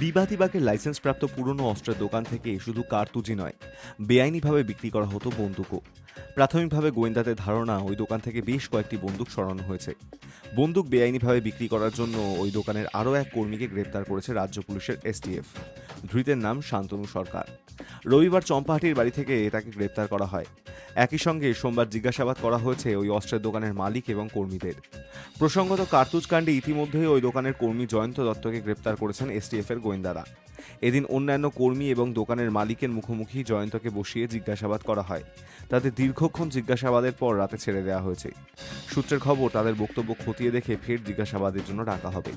বিবাদীবাগের লাইসেন্সপ্রাপ্ত পুরনো অস্ত্রের দোকান থেকে শুধু কার্তুজি নয়, বেআইনিভাবে বিক্রি করা হতো বন্দুকও। প্রাথমিকভাবে গোয়েন্দাদের ধারণা ওই দোকান থেকে বেশ কয়েকটি বন্দুক সরানো হয়েছে। বন্দুক বেআইনিভাবে বিক্রি করার জন্য ওই দোকানের আরও এক কর্মীকে গ্রেপ্তার করেছে রাজ্য পুলিশের এসটিএফ। ধৃতের নাম শান্তনু সরকার। রবিবার চম্পাহাটির বাড়ি থেকে তাকে গ্রেপ্তার করা হয়। একই সঙ্গে সোমবার জিজ্ঞাসাবাদ করা হয়েছে ওই অস্ত্রের দোকানের মালিক এবং কর্মীদের। প্রসঙ্গত কার্তুজ কাণ্ডে ইতিমধ্যেই ওই দোকানের কর্মী জয়ন্ত দত্তকে গ্রেপ্তার করেছেন এসটিএফ এর গোয়েন্দারা। এদিন অন্যান্য কর্মী এবং দোকানের মালিকের মুখোমুখি জয়ন্তকে বসিয়ে জিজ্ঞাসাবাদ করা হয়। তাদের দীর্ঘক্ষণ জিজ্ঞাসাবাদের পর রাতে ছেড়ে দেওয়া হয়েছে। সূত্রের খবর, তাদের বক্তব্য খতিয়ে দেখে ফের জিজ্ঞাসাবাদের জন্য ডাকা হবে।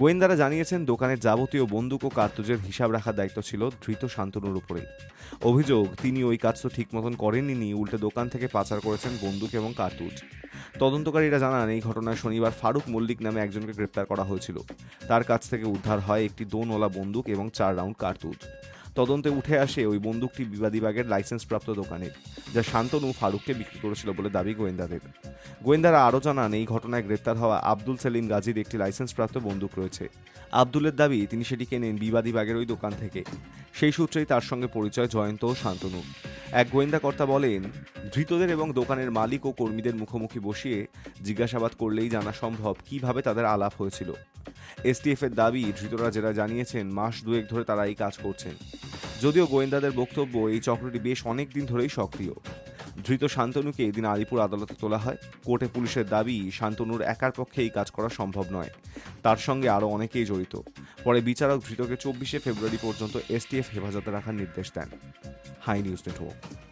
গোয়েন্দারা জানিয়েছেন, দোকানের যাবতীয় বন্দুক ও কার্তুজের হিসাব রাখার দায়িত্ব ছিল ধৃত শান্তনুর উপরে অভিযোগ, তিনি ওই কাজ তো ঠিক মতন করেননি উল্টে দোকান থেকে পাচার করেছেন বন্দুক এবং কার্তুজ। তদন্তকারীরা জানান, এই ঘটনায় শনিবার ফারুক মল্লিক নামে একজনকে গ্রেপ্তার করা হয়েছিল। তার কাছ থেকে উদ্ধার হয় একটি দোনওয়ালা বন্দুক এবং চার রাউন্ড কার্তুজ। তদন্তে উঠে আসে ওই বন্দুকটি বিবাদীবাগের লাইসেন্সপ্রাপ্ত দোকানের, যা শান্তনু ফারুককে বিক্রি করেছিল বলে দাবি গোয়েন্দাদের। গোয়েন্দারা আরও জানান, এই ঘটনায় গ্রেপ্তার হওয়া আব্দুল সেলিম গাজীর একটি লাইসেন্সপ্রাপ্ত বন্দুক রয়েছে। আব্দুলের দাবি, তিনি সেটি কেনেন বিবাদীবাগের ওই দোকান থেকে। সেই সূত্রেই তার সঙ্গে পরিচয় জয়ন্ত ও শান্তনু। এক গোয়েন্দা কর্তা বলেন, ধৃতদের এবং দোকানের মালিক ও কর্মীদের মুখোমুখি বসিয়ে জিজ্ঞাসাবাদ করলেই জানা সম্ভব কীভাবে তাদের আলাপ হয়েছিল। এসটিএফের দাবি, ধৃতরা যারা জানিয়েছেন, মাস দুয়েক ধরে তারা এই কাজ করছেন। যদিও গোয়েন্দাদের বক্তব্য এই চক্রটি বেশ অনেক দিন ধরেই সক্রিয়। ধৃত শান্তনুকে এদিন আলিপুর আদালতে তোলা হয়। কোর্টে পুলিশের দাবি, শান্তনুর একার পক্ষে এই কাজ করা সম্ভব নয়। তার সঙ্গে আরও অনেকেই জড়িত। পরে বিচারক ধৃতকে চব্বিশে ফেব্রুয়ারি পর্যন্ত এসটিএফ হেফাজতে রাখার নির্দেশ দেন। High news network.